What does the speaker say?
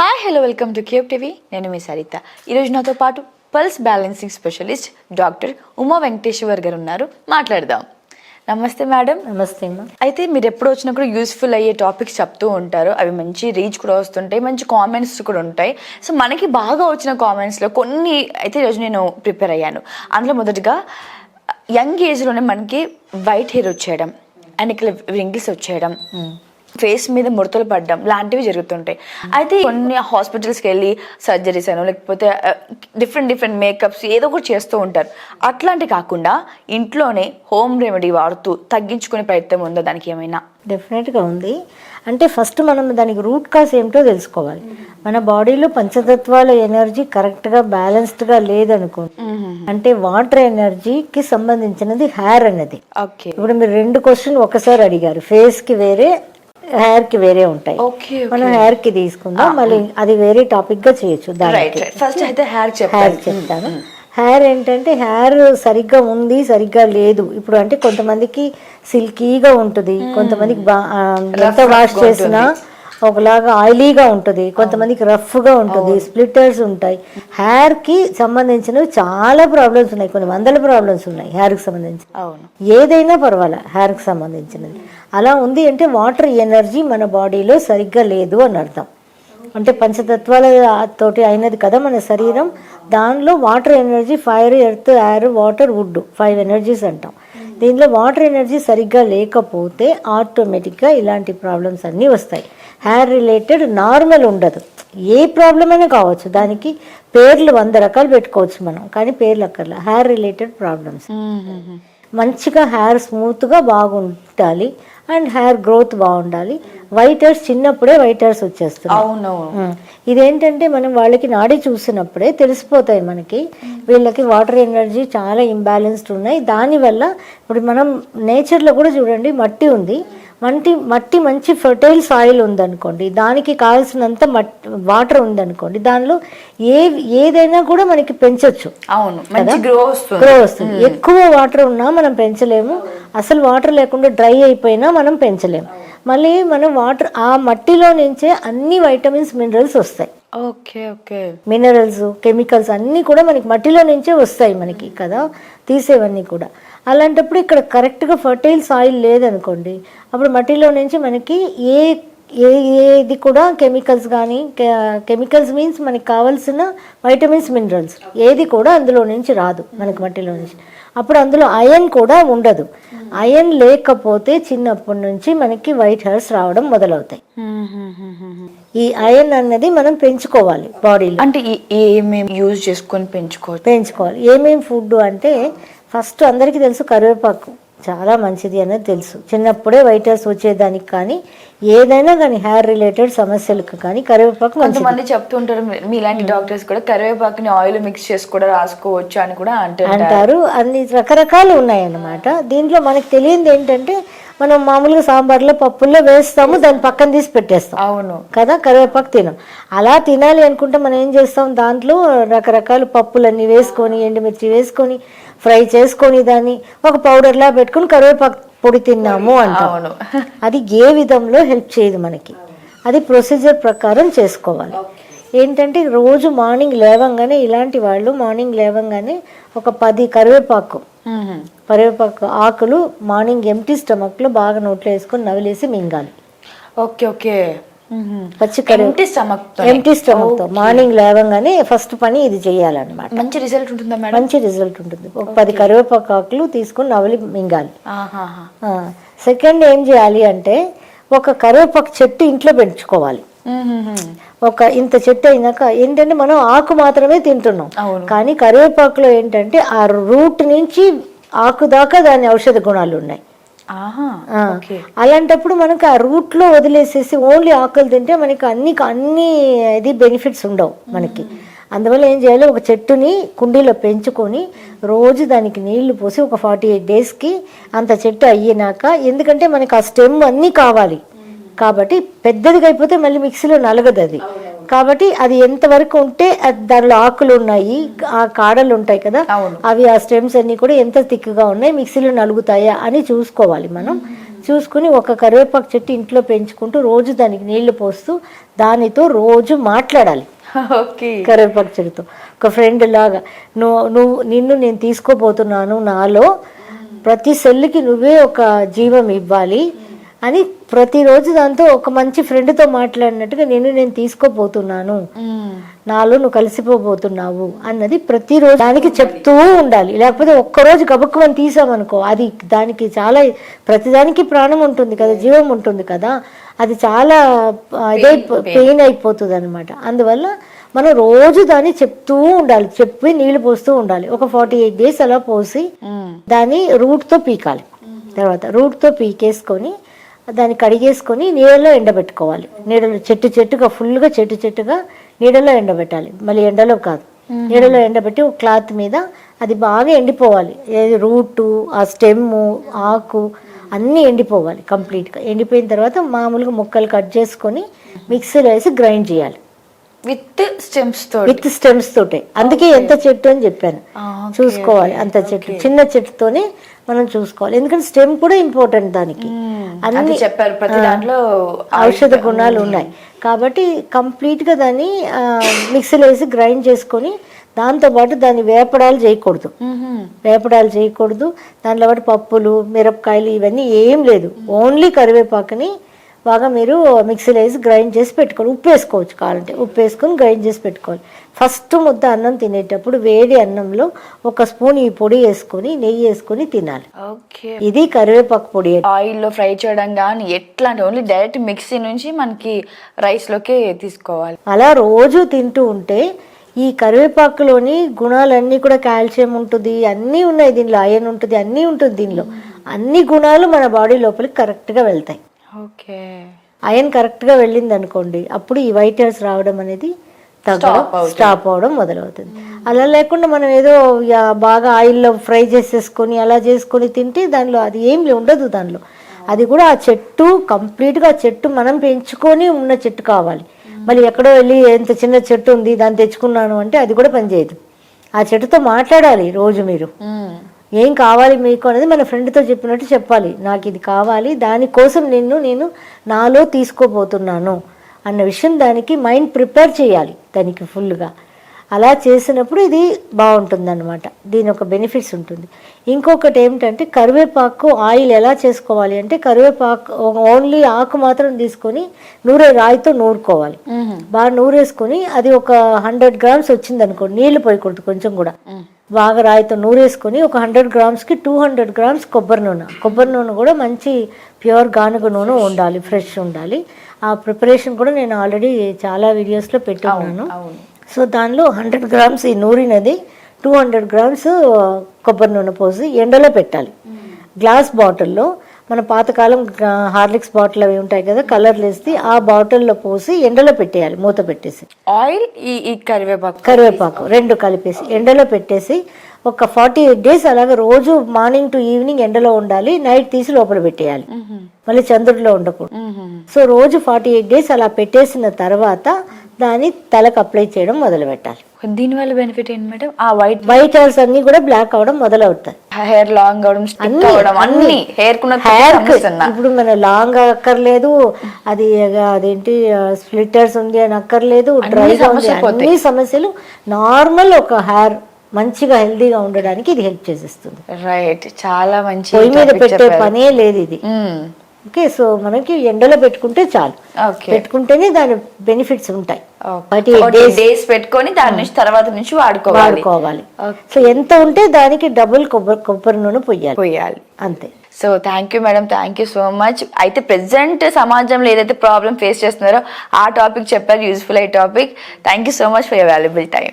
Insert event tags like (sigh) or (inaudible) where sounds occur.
Hi hello welcome to Cube TV నేను మీ సరిత. ఈరోజు నాతో పాటు pulse balancing specialist doctor Uma Venkateshwar గారు ఉన్నారు. మాట్లాడదాం. నమస్తే మేడం. నమస్తే అయితే మీరు ఎప్పుడు వచ్చినా కూడా యూస్ఫుల్ అయ్యే టాపిక్స్ చెప్తూ ఉంటారు. అవి మంచి రీచ్ కూడా వస్తుంటాయి. మంచి కామెంట్స్ కూడా ఉంటాయి. సో మనకి బాగా వచ్చిన కామెంట్స్లో కొన్ని అయితే ఈరోజు నేను ప్రిపేర్ అయ్యాను. అందులో మొదటిగా యంగ్ ఏజ్లోనే మనకి వైట్ హెయిర్ వచ్చేయడం అండ్ ఇక్కడ రింగిల్స్ వచ్చేయడం. ఫేస్ మీద ముడతలు పడడం లాంటివి జరుగుతుంటాయి. అయితే కొన్ని హాస్పిటల్స్కి వెళ్ళి సర్జరీస్ అనో లేకపోతే డిఫరెంట్ డిఫరెంట్ మేకప్స్ ఏదో ఒకటి చేస్తూ ఉంటారు. అట్లాంటి కాకుండా ఇంట్లోనే హోమ్ రెమెడీ వాడుతూ తగ్గించుకునే ప్రయత్నం ఉందా దానికి ఏమైనా? డెఫినెట్గా ఉంది. అంటే ఫస్ట్ మనం దానికి రూట్ కాజ్ ఏమిటో తెలుసుకోవాలి. మన బాడీలో పంచతత్వాల ఎనర్జీ కరెక్ట్గా బ్యాలెన్స్డ్గా లేదనుకో అంటే వాటర్ ఎనర్జీకి సంబంధించినది హెయిర్ అన్నది. ఓకే. ఇప్పుడు మీరు రెండు క్వశ్చన్ ఒకసారి అడిగారు. ఫేస్కి వేరే హెయిర్కి వేరే ఉంటాయి. మనం హెయిర్కి తీసుకుందాం మళ్ళీ అది వేరే టాపిక్గా చేయొచ్చు దానికి. ఫస్ట్ అయితే హెయిర్ హెయిర్ చెప్తాను. హెయిర్ ఏంటంటే హెయిర్ సరిగ్గా ఉంది సరిగ్గా లేదు. ఇప్పుడు అంటే కొంతమందికి సిల్కీగా ఉంటుంది. కొంతమందికి ఎంత వాష్ చేసినా ఒకలాగా ఆయిలీగా ఉంటుంది. కొంతమందికి రఫ్గా ఉంటుంది. స్ప్లిట్టర్స్ ఉంటాయి. హెయిర్కి సంబంధించినవి చాలా ప్రాబ్లమ్స్ ఉన్నాయి. కొన్ని వందల ప్రాబ్లమ్స్ ఉన్నాయి హెయిర్కి సంబంధించి. ఏదైనా పర్వాలే హెయిర్కి సంబంధించినది. అలా ఉంది అంటే వాటర్ ఎనర్జీ మన బాడీలో సరిగ్గా లేదు అని అర్థం. అంటే పంచతత్వాల తోటి అయినది కదా మన శరీరం. దానిలో water energy fire earth air water wood five energies అంటాం. దీనిలో వాటర్ ఎనర్జీ సరిగ్గా లేకపోతే ఆటోమేటిక్గా ఇలాంటి ప్రాబ్లమ్స్ అన్నీ వస్తాయి. హెయిర్ రిలేటెడ్ నార్మల్ ఉండదు. ఏ ప్రాబ్లం అయినా కావచ్చు. దానికి పేర్లు వంద రకాలు పెట్టుకోవచ్చు మనం. కానీ పేర్లు అక్కర్లా. Hair related problems. మంచిగా హెయిర్ స్మూత్గా బాగుండాలి. అండ్ హెయిర్ గ్రోత్ బాగుండాలి. వైట్ హెయిర్స్ చిన్నప్పుడే వైట్ హెయిర్స్ వచ్చేస్తున్నాయి. అవునవును. ఉం. ఇదేంటంటే మనం వాళ్ళకి నాడి చూసినప్పుడే తెలిసిపోతాయి మనకి. వీళ్ళకి వాటర్ ఎనర్జీ చాలా ఇంబ్యాలెన్స్డ్ ఉన్నాయి. దానివల్ల ఇప్పుడు మనం నేచర్లో కూడా చూడండి మట్టి ఉంది. మట్టి మట్టి మంచి ఫర్టైల్ సాయిల్ ఉందనుకోండి దానికి కావాల్సినంత మట్టి వాటర్ ఉందనుకోండి దానిలో ఏ ఏదైనా కూడా మనకి పెంచొచ్చు. అవును గ్రో వస్తుంది. ఎక్కువ వాటర్ ఉన్నా మనం పెంచలేము అసలు వాటర్ లేకుండా డ్రై అయిపోయినా మనం పెంచలేము. మళ్ళీ మనం వాటర్ ఆ మట్టిలో నుంచే అన్ని వైటమిన్స్ మినరల్స్ వస్తాయి. Okay okay. మినరల్స్ కెమికల్స్ అన్నీ కూడా మనకి మట్టిలో నుంచే వస్తాయి మనకి కదా తీసేవన్నీ కూడా. అలాంటప్పుడు ఇక్కడ కరెక్ట్గా ఫర్టైల్ సాయిల్ లేదనుకోండి అప్పుడు మట్టిలో నుంచి మనకి ఏ ఏ ఏది కూడా కెమికల్స్ కానీ కెమికల్స్ మీన్స్ మనకి కావాల్సిన వైటమిన్స్ మినరల్స్ ఏది కూడా అందులో నుంచి రాదు మనకి మట్టిలో నుంచి. అప్పుడు అందులో అయన్ కూడా ఉండదు. అయన్ లేకపోతే చిన్నప్పటి నుంచి మనకి వైట్ హెయిర్స్ రావడం మొదలవుతాయి. ఈ అయన్ అన్నది మనం పెంచుకోవాలి బాడీలో అంటే ఏమేమి యూజ్ చేసుకొని పెంచుకోవచ్చు? పెంచుకోవాలి. ఏమేమి ఫుడ్ అంటే ఫస్ట్ అందరికీ తెలుసు కరివేపాకు. చాలా మంచిది అనేది తెలుసు. చిన్నప్పుడే వైట్ హెయిర్స్ వచ్చేదానికి కానీ ఏదైనా కానీ హెయిర్ రిలేటెడ్ సమస్యలకు కానీ కరివేపాకు కొంతమంది చెప్తుంటారు మీలాంటి డాక్టర్స్ కూడా కరివేపాకుని ఆయిల్ మిక్స్ చేసి కూడా రాసుకోవచ్చు అని కూడా అంటుంటారు. అంటారు. అన్ని రకరకాలు ఉన్నాయన్నమాట. దీంట్లో మనకు తెలియంది ఏంటంటే మనం మామూలుగా సాంబార్లో పప్పుల్లో వేస్తాము దాన్ని పక్కన తీసి పెట్టేస్తాం. అవును. కదా కరివేపాకు తినం. అలా తినాలి అనుకుంటే మనం ఏం చేస్తాం? దాంట్లో రకరకాల పప్పులన్నీ వేసుకొని ఎండుమిర్చి వేసుకొని ఫ్రై చేసుకొని దాన్ని ఒక పౌడర్లా పెట్టుకొని కరివేపాకు పొడి తిన్నాము అంటాం. (laughs) అది ఏ విధంలో హెల్ప్ చేయదు మనకి. అది ప్రొసీజర్ ప్రకారం చేసుకోవాలి. ఏంటంటే రోజు మార్నింగ్ లేవంగానే ఇలాంటి వాళ్ళు మార్నింగ్ లేవంగానే ఒక పది కరివేపాకు. కరివేపాకు ఆకులు మార్నింగ్ ఎంటీ స్టమక్లో బాగా నోట్లో వేసుకొని నవిలేసి మింగాలి. Okay okay. పచ్చి ఎంటీ స్టమక్ ఎంటీ మార్నింగ్ లేవంగానే ఫస్ట్ పని ఇది చేయాలన్నమాట. మంచి రిజల్ట్ ఉంటుందా మేడం? మంచి రిజల్ట్ ఉంటుంది. ఒక పది కరివేపాకు ఆకులు తీసుకొని నవలి మింగాలి. సెకండ్ ఏం చేయాలి అంటే ఒక కరివేపాకు చెట్టు ఇంట్లో పెంచుకోవాలి. ఒక ఇంత చెట్టు అయినాక ఏంటంటే మనం ఆకు మాత్రమే తింటున్నాం. కానీ కరివేపాకులో ఏంటంటే ఆ రూట్ నుంచి ఆకు దాకా దాని ఔషధ గుణాలు ఉన్నాయి. అలాంటప్పుడు మనకు ఆ రూట్లో వదిలేసేసి ఓన్లీ ఆకులు తింటే మనకి అన్ని అన్ని ఇది బెనిఫిట్స్ ఉండవు మనకి. అందువల్ల ఏం చేయాలి? ఒక చెట్టుని కుండీలో పెంచుకొని రోజు దానికి నీళ్ళు పోసి ఒక ఫార్టీ ఎయిట్ డేస్కి అంత చెట్టు అయ్యినాక ఎందుకంటే మనకి ఆ స్టెమ్ అన్నీ కావాలి. కాబట్టి పెద్దదిగా అయిపోతే మళ్ళీ మిక్సీలో నలగదు అది. కాబట్టి అది ఎంతవరకు ఉంటే దానిలో ఆకులు ఉన్నాయి ఆ కాడలు ఉంటాయి కదా అవి ఆ స్టెమ్స్ అన్ని కూడా ఎంత థిక్గా ఉన్నాయి మిక్సీలో నలుగుతాయా అని చూసుకోవాలి మనం. చూసుకుని ఒక కరివేపాకు చెట్టు ఇంట్లో పెంచుకుంటూ రోజు దానికి నీళ్ళు పోస్తూ దానితో రోజు మాట్లాడాలి. కరివేపాకు చెట్టుతో. ఒక ఫ్రెండ్ లాగా నువ్వు నువ్వు నిన్ను నేను తీసుకోబోతున్నాను నాలో. ప్రతి సెల్కి నువ్వే ఒక జీవం ఇవ్వాలి. అని ప్రతిరోజు దాంతో ఒక మంచి ఫ్రెండ్తో మాట్లాడినట్టుగా నిన్ను నేను తీసుకోబోతున్నాను. నాలో నువ్వు కలిసిపోబోతున్నావు అన్నది ప్రతిరోజు దానికి చెప్తూ ఉండాలి. లేకపోతే ఒక్కరోజు గబుక్కుమని తీసామనుకో అది దానికి చాలా ప్రతిదానికి ప్రాణం ఉంటుంది కదా జీవం ఉంటుంది కదా అది చాలా అదే పెయిన్ అయిపోతుంది అనమాట అందువల్ల మనం రోజు దాన్ని చెప్తూ ఉండాలి. చెప్పి నీళ్ళు పోస్తూ ఉండాలి. ఒక ఫార్టీ ఎయిట్ డేస్ అలా పోసి దాన్ని రూట్తో పీకాలి. తర్వాత రూట్తో పీకేసుకొని దాన్ని కడిగేసుకొని నీడలో ఎండబెట్టుకోవాలి. నీడలో చెట్టు చెట్టుగా ఫుల్గా చెట్టు చెట్టుగా నీడలో ఎండబెట్టాలి. మళ్ళీ ఎండలో కాదు. నీడలో ఎండబెట్టి ఒక క్లాత్ మీద అది బాగా ఎండిపోవాలి. ఏది రూటు ఆ స్టెమ్ము ఆకు అన్నీ ఎండిపోవాలి కంప్లీట్గా. ఎండిపోయిన తర్వాత మామూలుగా ముక్కలు కట్ చేసుకొని మిక్సీలో వేసి గ్రైండ్ చేయాలి. విత్ స్టెమ్స్తో విత్ స్టెమ్స్ తోటే. అందుకే ఎంత చెట్టు అని చెప్పాను. చూసుకోవాలి అంత చెట్టు. చిన్న చెట్టుతోనే మనం చూసుకోవాలి. ఎందుకంటే స్టెమ్ కూడా ఇంపార్టెంట్ దానికి. అన్ని చెప్పారు ప్రతి దాంట్లో ఔషధ గుణాలు ఉన్నాయి. కాబట్టి కంప్లీట్గా దాన్ని ఆ, మిక్సీలో వేసి గ్రైండ్ చేసుకొని దాంతోపాటు దాన్ని వేపడాలు చేయకూడదు. వేపడాలు చేయకూడదు. దాంట్లో పాటు పప్పులు మిరపకాయలు ఇవన్నీ ఏం లేదు. ఓన్లీ కరివేపాకుని బాగా మీరు మిక్సీలో వేసి గ్రైండ్ చేసి పెట్టుకోవాలి. ఉప్పు వేసుకోవచ్చు కావాలంటే. ఉప్పు వేసుకొని గ్రైండ్ చేసి పెట్టుకోవాలి. ఫస్ట్ ముద్ద అన్నం తినేటప్పుడు వేడి అన్నంలో ఒక స్పూన్ ఈ పొడి వేసుకొని నెయ్యి వేసుకొని తినాలి. ఓకే. ఇది కరివేపాకు పొడి. ఆయిల్లో ఫ్రై చేయడం కానీ ఎట్లా ఓన్లీ డైరెక్ట్ మిక్సీ నుంచి మనకి రైస్లోకి తీసుకోవాలి. అలా రోజు తింటూ ఉంటే ఈ కరివేపాకులోని గుణాలన్నీ కూడా కాల్షియం ఉంటుంది. అన్నీ ఉన్నాయి దీనిలో. ఐరన్ ఉంటుంది. అన్నీ ఉంటుంది దీనిలో. అన్ని గుణాలు మన బాడీ లోపలికి కరెక్ట్గా వెళ్తాయి. ఓకే. ఐరన్ కరెక్ట్గా వెళ్ళింది అనుకోండి అప్పుడు ఈ వైట్ హెయిర్స్ రావడం అనేది తగ్గడం స్టాప్ అవడం మొదలవుతుంది. అలా లేకుండా మనం ఏదో బాగా ఆయిల్లో ఫ్రై చేసేసుకొని అలా చేసుకొని తింటే దానిలో అది ఏం ఉండదు దానిలో. అది కూడా ఆ చెట్టు కంప్లీట్గా చెట్టు మనం పెంచుకొని ఉన్న చెట్టు కావాలి. మళ్ళీ ఎక్కడో వెళ్ళి ఎంత చిన్న చెట్టు ఉంది దాన్ని తెచ్చుకున్నాను అంటే అది కూడా పనిచేయదు ఆ చెట్టుతో మాట్లాడాలి రోజు మీరు. ఏం కావాలి మీకు అనేది మన ఫ్రెండ్తో చెప్పినట్టు చెప్పాలి. నాకు ఇది కావాలి దానికోసం నిన్ను నేను నాలో తీసుకోబోతున్నాను అన్న విషయం దానికి మైండ్ ప్రిపేర్ చేయాలి దానికి ఫుల్గా. అలా చేసినప్పుడు ఇది బాగుంటుంది దీని ఒక బెనిఫిట్స్ ఉంటుంది. ఇంకొకటి ఏమిటంటే కరివేపాకు ఆయిల్ ఎలా చేసుకోవాలి అంటే కరివేపాకు ఓన్లీ ఆకు మాత్రం తీసుకొని నూరే రాయితో నూరుకోవాలి. బాగా నూరేసుకొని అది ఒక హండ్రెడ్ గ్రామ్స్ వచ్చింది అనుకో నీళ్ళు పోయకూడదు కొంచెం కూడా. బాగా రాయితో నూరేసుకొని ఒక హండ్రెడ్ గ్రామ్స్కి టూ హండ్రెడ్ గ్రామ్స్ కొబ్బరి నూనె. కొబ్బరి నూనె కూడా మంచి ప్యూర్ గానుగ నూనె ఉండాలి ఫ్రెష్ ఉండాలి. ఆ ప్రిపరేషన్ కూడా నేను ఆల్రెడీ చాలా వీడియోస్లో పెట్టున్నాను. సో దానిలో హండ్రెడ్ గ్రామ్స్ ఈ నూరినది టూ హండ్రెడ్ గ్రామ్స్ కొబ్బరి నూనె పోసి ఎండలో పెట్టాలి. గ్లాస్ బాటిల్లో మన పాతకాలం హార్లిక్స్ బాటిల్ అవి ఉంటాయి కదా కలర్లు వేసి ఆ బాటిల్లో పోసి ఎండలో పెట్టేయాలి మూత పెట్టేసి. ఆయిల్ ఈ ఈ కరివేపాకు కరివేపాకు రెండు కలిపేసి ఎండలో పెట్టేసి ఒక ఫార్టీ ఎయిట్ డేస్ అలాగే రోజు మార్నింగ్ టు ఈవినింగ్ ఎండలో ఉండాలి నైట్ తీసి లోపల పెట్టేయాలి. మళ్ళీ చంద్రుడిలో ఉండకూడదు. సో రోజు ఫార్టీ ఎయిట్ డేస్ అలా పెట్టేసిన తర్వాత దాన్ని తలకు అప్లై చేయడం మొదలు పెట్టాలి దీని వల్ల బెనిఫిట్ ఏంటి మేడం? ఆ వైట్ వైట్ హెయిర్స్ అన్ని కూడా బ్లాక్ అవడం మొదలవుతాయి. హెయిర్ లాంగ్ అవడం అన్ని హెయిర్ హెయిర్ ఇప్పుడు మన లాంగ్ అక్కర్లేదు అది అదేంటి స్ప్లిట్టర్స్ ఉంది అని అక్కర్లేదు డ్రైగా ఉంది అన్ని సమస్యలు. నార్మల్ ఒక హెయిర్ మంచిగా హెల్దీగా ఉండడానికి ఇది హెల్ప్ చేసేస్తుంది. రైట్ చాలా మంచి పొయ్యి మీద పెట్టే. పనే లేదు ఇది. ఓకే సో మనకి ఎండలో పెట్టుకుంటే చాలు. పెట్టుకుంటేనే దాని బెనిఫిట్స్ ఉంటాయి. డేస్ పెట్టుకొని దాని నుంచి తర్వాత నుంచి వాడుకోవాలి. వాడుకోవాలి. సో ఎంత ఉంటే దానికి డబుల్ కొబ్బరి కొబ్బరి నూనె పొయ్యాలి పోయాలి. అంతే. So thank you madam thank you so much అయితే ప్రెసెంట్ సమాజంలో ఏదైతే ప్రాబ్లం ఫేస్ చేస్తున్నారో ఆ టాపిక్ చెప్పారు. యూజ్ఫుల్ అయ్యే topic thank you so much for your valuable time